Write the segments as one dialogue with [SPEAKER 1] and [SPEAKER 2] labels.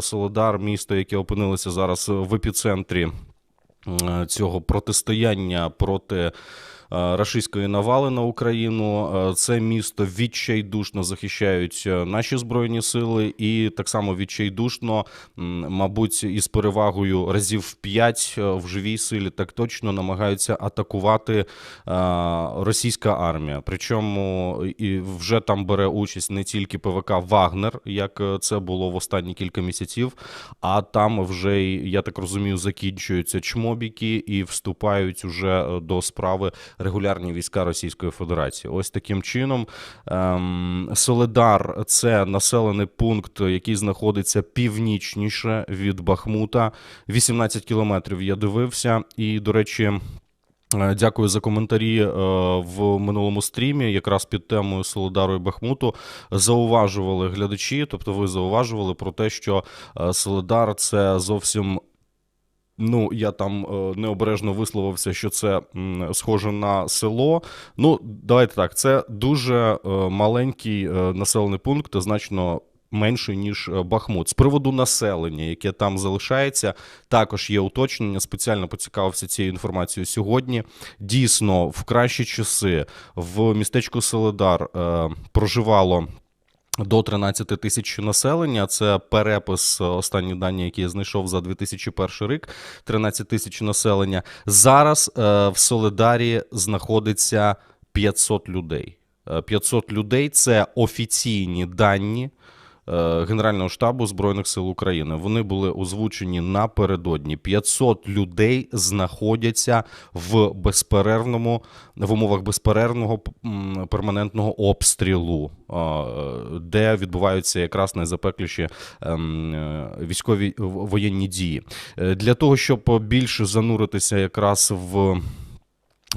[SPEAKER 1] Солодар, місто, яке опинилося зараз в епіцентрі е, цього протистояння проти рашистської навали на Україну. Е, Це місто відчайдушно захищають е, наші збройні сили, і так само відчайдушно, мабуть, із перевагою разів в 5 в живій силі, так точно намагаються атакувати е, російська армія. Причому і вже там бере участь не тільки ПВК Вагнер, як е, це було в останні кілька місяців, а там вже, я так розумію, закінчуються чмобіки і вступають уже е, до справи регулярні війська Російської Федерації. Ось таким чином ем, Соледар це населений пункт, який знаходиться північніше від Бахмута. 18 кілометрів я дивився, і до речі. Е, Дякую за коментарі е, в минулому стрімі, якраз під темою Солодару і Бахмуту. Зауважували глядачі, тобто ви зауважували про те, що е, Солодар це зовсім. Ну, я там е, необережно висловився, що це схоже на село. Ну, давайте так, це дуже е, маленький е, населений пункт, значно менший, ніж Бахмут. З приводу населення, яке там залишається, також є уточнення. Спеціально поцікавився цією інформацією сьогодні. Дійсно, в кращі часи в містечку Селедар е, проживало. До 13 тисяч населення. Це перепис е, останні дані, які я знайшов за 2001 рік. 13 тисяч населення. Зараз е, в Солидарі знаходиться 500 людей. Е, 500 людей це офіційні дані. Е, Генерального штабу Збройних сил України вони були озвучені напередодні. 500 людей знаходяться в безперервному в умовах безперервного перманентного обстрілу, е, де відбуваються якраз найзапекліші ем, е, військові воєнні дії. Для того щоб більше зануритися якраз в.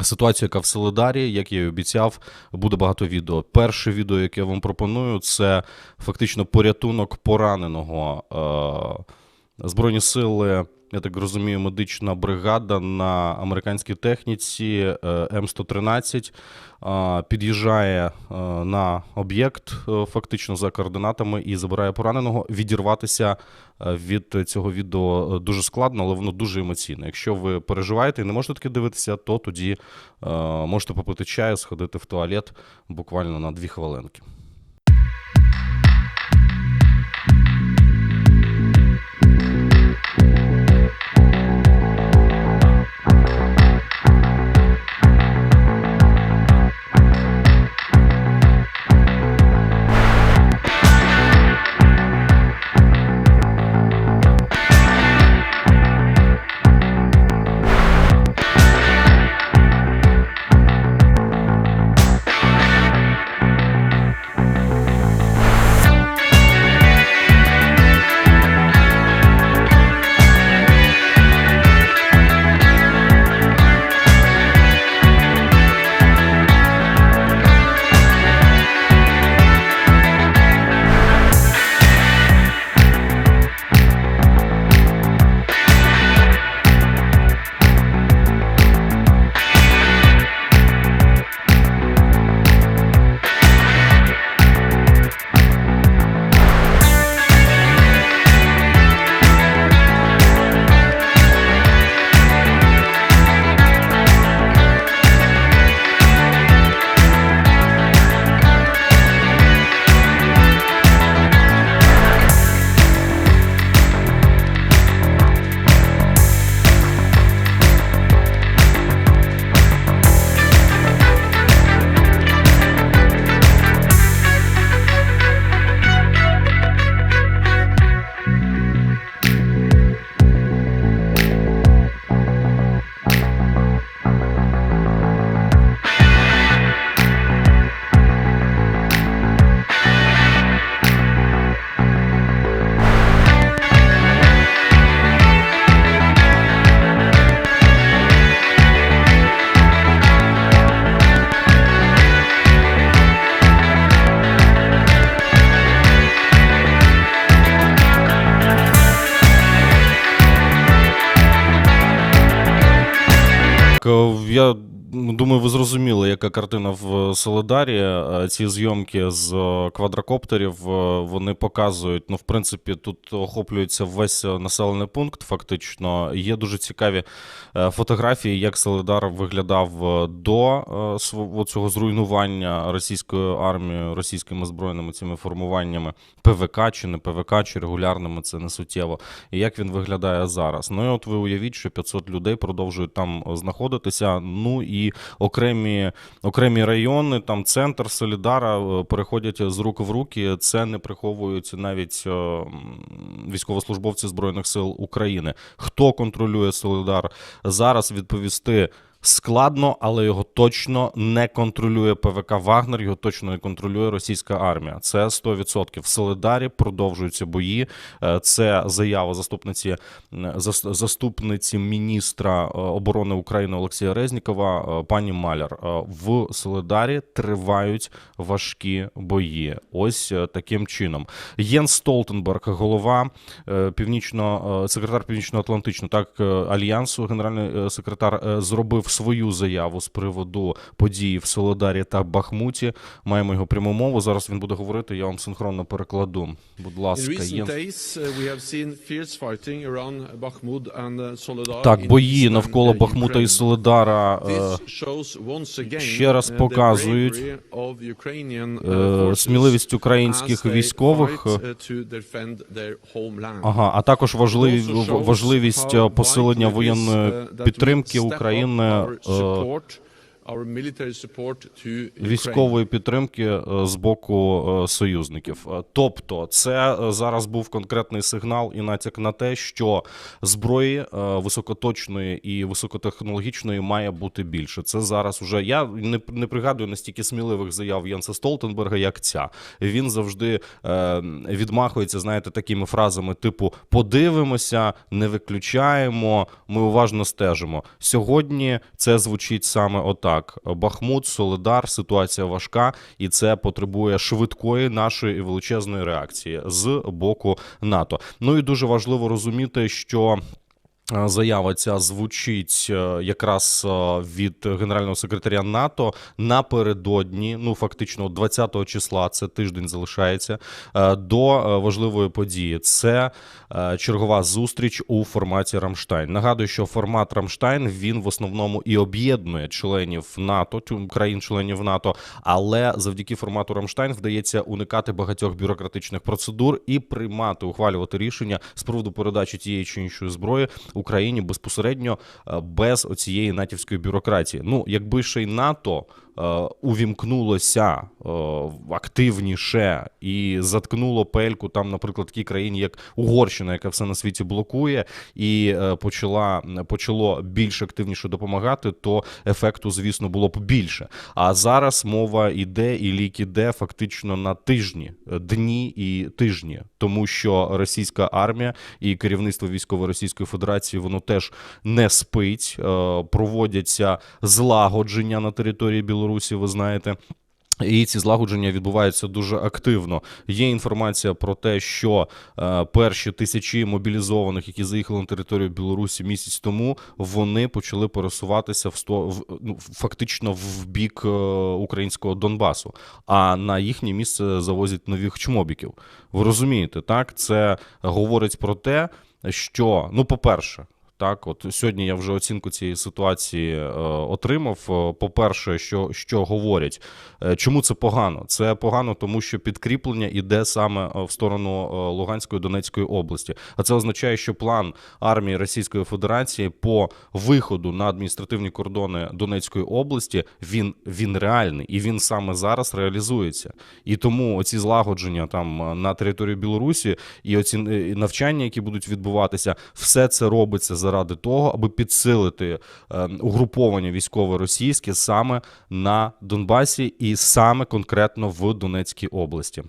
[SPEAKER 1] Ситуацію, яка в Солидарі, як я і обіцяв, буде багато відео. Перше відео, яке я вам пропоную, це фактично порятунок пораненого. Е, Збройні сили, я так розумію, медична бригада на американській техніці е, М113 е, під'їжджає е, на об'єкт, е, фактично за координатами, і забирає пораненого. Відірватися від цього відео дуже складно, але воно дуже емоційне. Якщо ви переживаєте і не можете таке дивитися, то тоді можете попити чаю, сходити в туалет буквально на дві хвилинки. Яка картина Солидарі. Е, Ці зйомки з е, квадрокоптерів е, вони показують. Ну, в принципі, тут охоплюється весь населений пункт. Фактично, є дуже цікаві фотографії, як Солидар виглядав до е, св- цього зруйнування російською армією, російськими збройними цими формуваннями ПВК чи не ПВК, чи регулярними, це не суттєво. І як він виглядає зараз. Ну і от ви уявіть, що 500 людей продовжують там знаходитися. Ну і окремі, окремі райони, там центр Солідара е, переходять з рук в руки. Це не приховують навіть е, військовослужбовці Збройних сил України. Хто контролює Солідар зараз відповісти. Складно, але його точно не контролює ПВК Вагнер, його точно не контролює російська армія. Це 100%. В Солидарі продовжуються бої. Е, Це заява заступниці заступниці міністра е, оборони України Олексія Резнікова, е, пані Маляр. В Солидарі тривають важкі бої. Ось таким чином. Єн Столтенберг, голова північно, секретар Північно-Атлантичного так альянсу, генеральний секретар е, зробив свою заяву з приводу події в Солидарі та Бахмуті. Маємо його пряму мову. Зараз він буде говорити. Я вам синхронно перекладу. Будь ласка,
[SPEAKER 2] days, uh, uh,
[SPEAKER 1] Так, бої навколо
[SPEAKER 2] uh,
[SPEAKER 1] Бахмута і. Солидара. е, ще раз показують, е, Сміливість українських військових. Ага, а також важливі,
[SPEAKER 2] It also shows
[SPEAKER 1] важливість е, посилення воєнної підтримки України, Uh,
[SPEAKER 2] support.
[SPEAKER 1] Військової підтримки е, з боку е, союзників. Е, Тобто, це зараз був конкретний сигнал і натяк на те, що зброї високоточної і високотехнологічної має бути більше. Це зараз уже я не, не пригадую настільки сміливих заяв Єнса Столтенберга, як ця. Він завжди відмахується, знаєте, такими фразами: типу: подивимося, не виключаємо, ми уважно стежимо. Сьогодні це звучить саме отак: Бахмут, Солидар, ситуація важка, і це потребує швидкої нашої і величезної реакції з боку НАТО. Ну і дуже важливо розуміти, що. Заява ця звучить е, якраз е, від генерального секретаря НАТО напередодні, ну фактично 20 числа, це тиждень залишається е, до важливої події. Це чергова зустріч у форматі Рамштайн. Нагадую, що формат Рамштайн він в основному і об'єднує членів НАТО, країн-членів НАТО, але завдяки формату Рамштайн вдається уникати багатьох бюрократичних процедур і приймати, ухвалювати рішення з приводу передачі тієї чи іншої зброї Україні безпосередньо е, без оцієї натівської бюрократії. Ну, якби ще й НАТО увімкнулося е, активніше і заткнуло пельку там, наприклад, такій країні, як Угорщина, яка все на світі блокує, і е, почала почало більш активніше допомагати, то ефекту, звісно, було б більше. А зараз мова іде і лік іде фактично на тижні, е, дні і тижні, тому що російська армія і керівництво військової Російської Федерації воно теж не спить, е, проводяться злагодження на території Білорусі. Ви знаєте. І ці злагодження відбуваються дуже активно. Є інформація про те, що е, перші тисячі мобілізованих, які заїхали на територію Білорусі місяць тому, вони почали пересуватися в сто ну, фактично в бік е, українського Донбасу. А на їхнє місце завозять нових чмобіків. Ви розумієте, так? Це говорить про те, що ну, по-перше. Так, от сьогодні я вже оцінку цієї ситуації е, отримав. Е, По-перше, що, що говорять, Е, чому це погано? Це погано, тому що підкріплення іде саме е, в сторону Луганської Донецької області. А це означає, що план армії Російської Федерації по виходу на адміністративні кордони Донецької області він, він реальний і він саме зараз реалізується. І тому оці злагодження там на території Білорусі і оці навчання, які будуть відбуватися, все це робиться заради того, аби підсилити е, угруповання військове російське саме на Донбасі і саме конкретно в Донецькій області.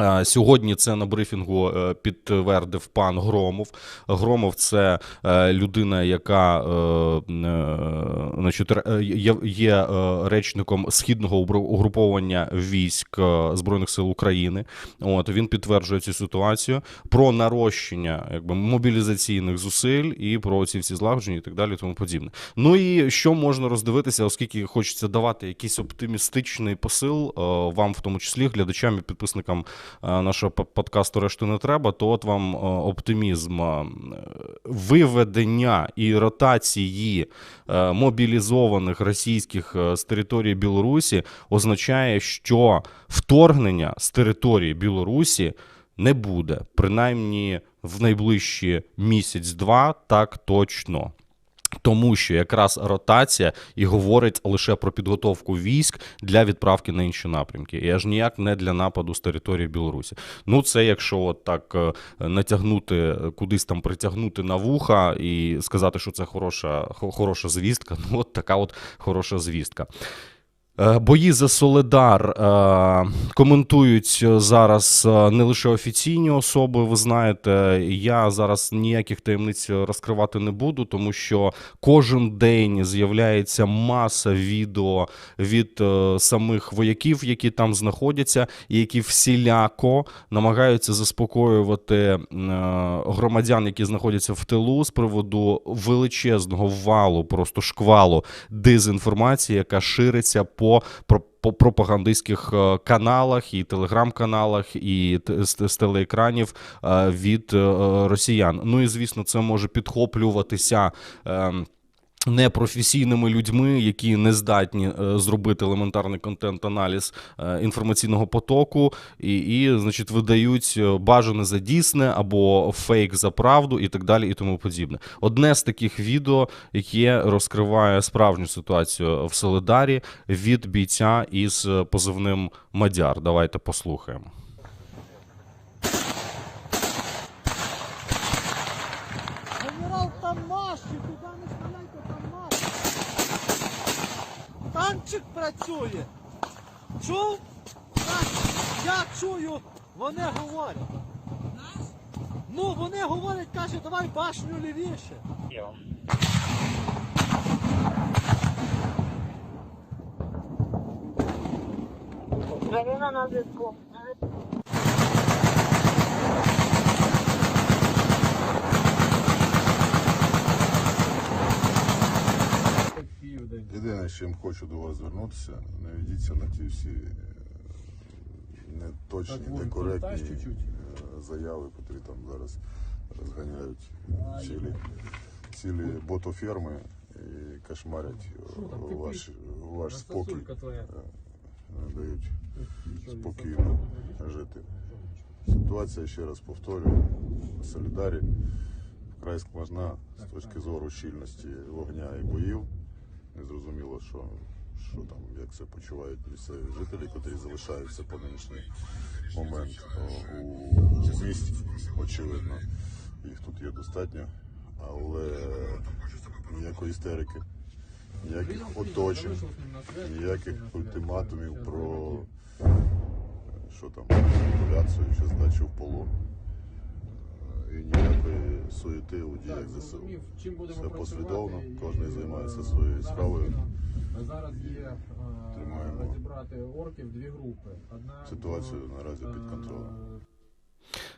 [SPEAKER 1] Е, Сьогодні це на брифінгу е, підтвердив пан Громов. Громов це е, людина, яка значить, є, речником східного угру- угруповання військ Збройних сил України. От він підтверджує цю ситуацію про нарощення якби мобілізаційних зусиль і про ці всі злагодження і так далі, тому подібне. Ну і що можна роздивитися, оскільки хочеться давати якийсь оптимістичний посил вам, в тому числі глядачам і підписникам нашого подкасту решти не треба, то от вам е, оптимізм е, виведення і ротації е, мобілізованих російських е, з території Білорусі означає, що вторгнення з території Білорусі не буде, принаймні в найближчі місяць-два, так точно. Тому що якраз ротація і говорить лише про підготовку військ для відправки на інші напрямки, і аж ніяк не для нападу з території Білорусі. Ну це якщо от так е, натягнути кудись там притягнути на вуха і сказати, що це хороша, хо- хороша звістка. Ну от така от хороша звістка. Е, Бої за Соледар е, коментують е, зараз не лише офіційні особи. Ви знаєте, я зараз ніяких таємниць розкривати не буду, тому що кожен день з'являється маса відео від самих вояків, які там знаходяться, і які всіляко намагаються заспокоювати громадян, які знаходяться в тилу з приводу величезного валу, просто шквалу дезінформації, яка шириться по, про- по пропагандистських е, каналах і телеграм-каналах, і з, телеекранів е, від е, росіян. Ну і звісно, це може підхоплюватися. Непрофесійними людьми, які не здатні е, зробити елементарний контент-аналіз е, інформаційного потоку, і, і значить, видають е, бажане за дійсне або фейк за правду, і так далі, і тому подібне. Одне з таких відео, яке розкриває справжню ситуацію в Солидарі від бійця із позивним Мадяр. Давайте послухаємо.
[SPEAKER 3] Генерал там наші, туди не стріляйте, там наші. Танчик працює. Чув? Так, я чую, вони говорять. Ну, вони говорять, каже, давай башню лівіше.
[SPEAKER 4] Галина на зв'язку.
[SPEAKER 5] З чим хочу до вас звернутися, не ведіться на ті всі е, неточні, некоректні е, заяви, які там зараз розганяють цілі, цілі ботоферми і кошмарять ваш, ваш спокій, не дають спокійно жити. Ситуація, ще раз повторюю, Солідарі вкрай складна з точки зору щільності вогня і боїв. Не зрозуміло, що, що там, як це почувають місцеві жителі, котрі залишаються по нинішній момент о, у місті, очевидно. Їх тут є достатньо, але ніякої істерики, ніяких оточень, ніяких ультиматумів про е, що там, капітуляцію чи здачу в полон. Е, І ніякої суєти у діях ЗСУ. Все послідовно, кожен займається своєю справою.
[SPEAKER 6] Зараз є е,
[SPEAKER 5] Тримаємо.
[SPEAKER 6] розібрати орків дві групи. Одна
[SPEAKER 5] Ситуацію наразі під
[SPEAKER 6] е,
[SPEAKER 5] контролем.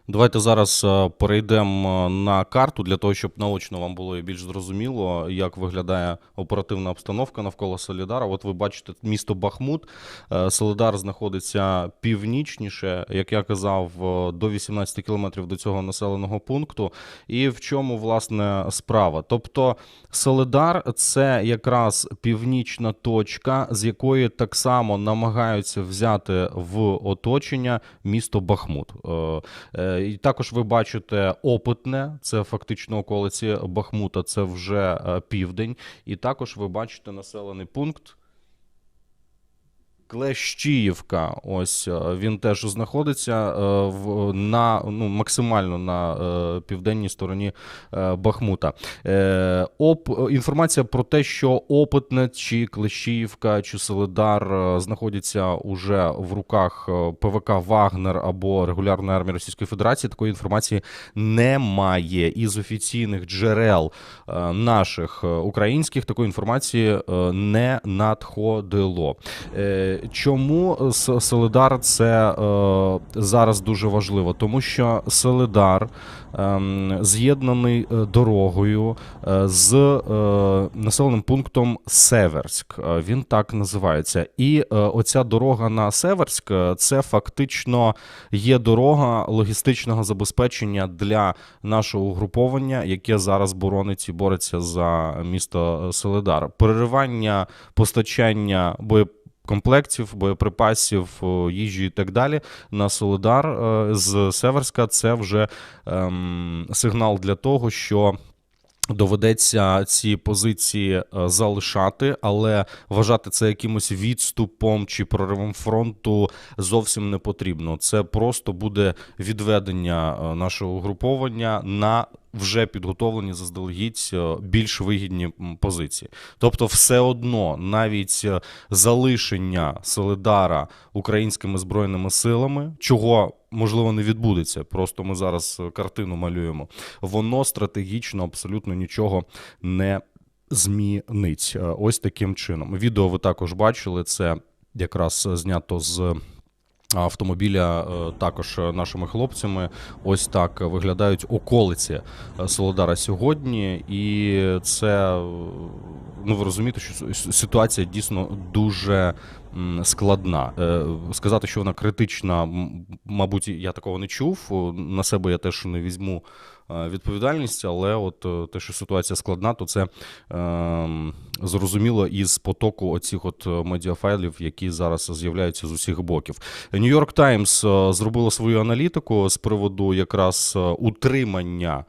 [SPEAKER 1] Давайте зараз е, перейдемо на карту для того, щоб наочно вам було більш зрозуміло, як виглядає оперативна обстановка навколо Солідара. От ви бачите місто Бахмут. Е, Солідар знаходиться північніше, як я казав, е, до 18 кілометрів до цього населеного пункту. І в чому власне справа? Тобто Солидар це якраз північна точка, з якої так само намагаються взяти в оточення місто Бахмут. Е, І також ви бачите опитне, це фактично околиці Бахмута, це вже е, південь. І також ви бачите населений пункт Клещіївка. Ось е, він теж знаходиться е, в на ну максимально на е, південній стороні Бахмута. Оп, інформація про те, що Опитне чи Клещіївка чи Солидар знаходяться уже в руках ПВК Вагнер або регулярної армії Російської Федерації. Такої інформації немає із офіційних джерел наших українських. Такої інформації не надходило. Е, Чому С- Солидар це е, зараз дуже важливо? Тому що Солидар ем, з'єднаний е, дорогою е, з е, населеним пунктом Северськ. Е, Він так називається. І е, оця дорога на Северськ е, це фактично є дорога логістичного забезпечення для нашого угруповання, яке зараз боронить і бореться за місто е, Солидар. Переривання постачання боєкомплектів, боєприпасів, їжі і так далі на Солидар е, з Северська це вже ем, сигнал для того, що. Доведеться ці позиції е, залишати, але вважати це якимось відступом чи проривом фронту зовсім не потрібно. Це просто буде відведення е, нашого угруповання на вже підготовлені заздалегідь е, більш вигідні позиції. Тобто, все одно навіть е, залишення Солидара українськими збройними силами, чого можливо не відбудеться. Просто ми зараз е, картину малюємо. Воно стратегічно абсолютно нічого не змінить. Ось таким чином. Відео ви також бачили. Це якраз знято з. Автомобіля е, також нашими хлопцями. Ось так виглядають околиці е, Солодара сьогодні, і це ну ви розумієте, що ситуація дійсно дуже складна. Е, Сказати, що вона критична, мабуть, я такого не чув. На себе я теж не візьму е, відповідальність, але от е, те, що ситуація складна, то це ем, зрозуміло із потоку оцих от медіафайлів, які зараз з'являються з усіх боків. Нью-Йорк Таймс зробило свою аналітику з приводу якраз утримання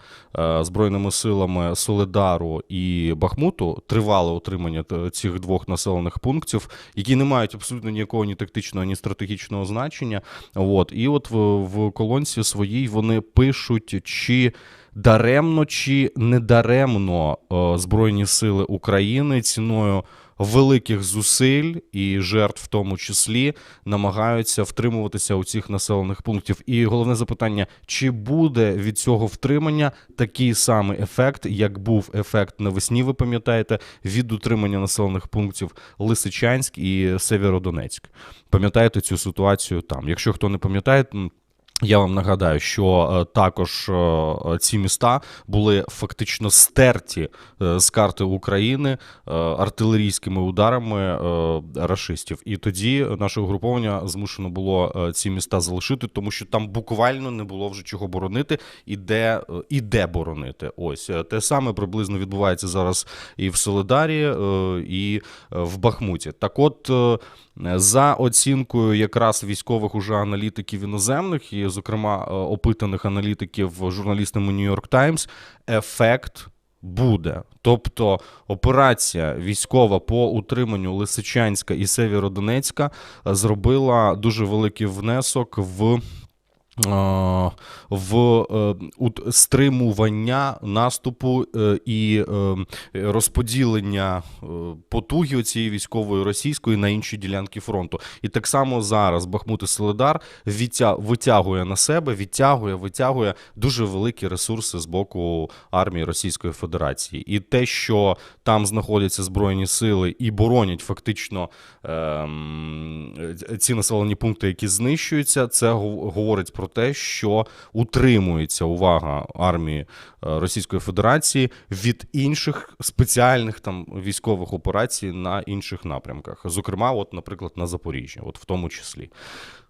[SPEAKER 1] збройними силами Солидару і Бахмуту, тривале утримання цих двох населених пунктів, які не мають абсолютно ніякого ні тактичного, ні стратегічного значення. От і от в, в колонці своїй вони пишуть, чи даремно чи недаремно е, Збройні сили України ціною великих зусиль і жертв, в тому числі, намагаються втримуватися у цих населених пунктів. І головне запитання: чи буде від цього втримання такий самий ефект, як був ефект навесні, ви пам'ятаєте, від утримання населених пунктів Лисичанськ і Северодонецьк? Пам'ятаєте цю ситуацію там? Якщо хто не пам'ятає, я вам нагадаю, що е, також е, ці міста були фактично стерті е, з карти України артилерійськими ударами рашистів. І тоді наше угруповання змушено було ці міста залишити, тому що там буквально не було вже чого боронити і де, і де боронити. Ось те саме приблизно відбувається зараз і в Солидарі, і в Бахмуті. Так, от. За оцінкою якраз військових уже аналітиків іноземних, і, зокрема, е, опитаних аналітиків журналістами York Times, ефект буде. Тобто операція військова по утриманню Лисичанська і Северодонецька е, зробила дуже великий внесок в. В е, стримування наступу е, і е, розподілення потуги цієї військової російської на інші ділянки фронту. І так само зараз Бахмут і Солидар витягує на себе, відтягує, витягує дуже великі ресурси з боку армії Російської Федерації. І те, що там знаходяться збройні сили і боронять фактично ем, ці населені пункти, які знищуються, це гов- говорить про те, що утримується увага армії е, Російської Федерації від інших спеціальних там військових операцій на інших напрямках, зокрема, от, наприклад, на Запоріжжі, от в тому числі.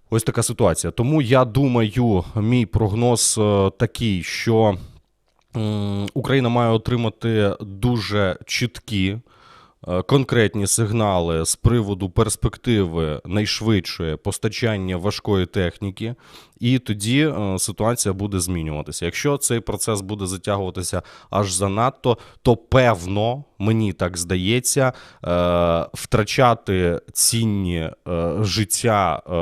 [SPEAKER 1] Ось така ситуація. Тому я думаю, мій прогноз е, такий, що Україна має отримати дуже чіткі конкретні сигнали з приводу перспективи найшвидшої постачання важкої техніки, і тоді е, ситуація буде змінюватися. Якщо цей процес буде затягуватися аж занадто, то певно, мені так здається, е, втрачати цінні е, життя е,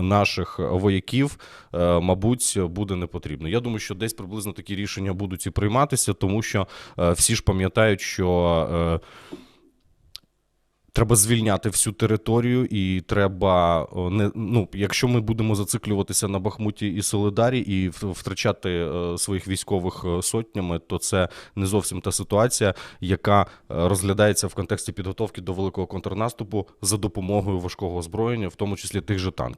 [SPEAKER 1] наших вояків, е, мабуть, буде не потрібно. Я думаю, що десь приблизно такі рішення будуть і прийматися, тому що е, всі ж пам'ятають, що. Е, Треба звільняти всю територію, і треба не ну, якщо ми будемо зациклюватися на Бахмуті і Солидарі і втрачати е, своїх військових е, сотнями, то це не зовсім та ситуація, яка е, розглядається в контексті підготовки до великого контрнаступу за допомогою важкого озброєння, в тому числі тих же танків.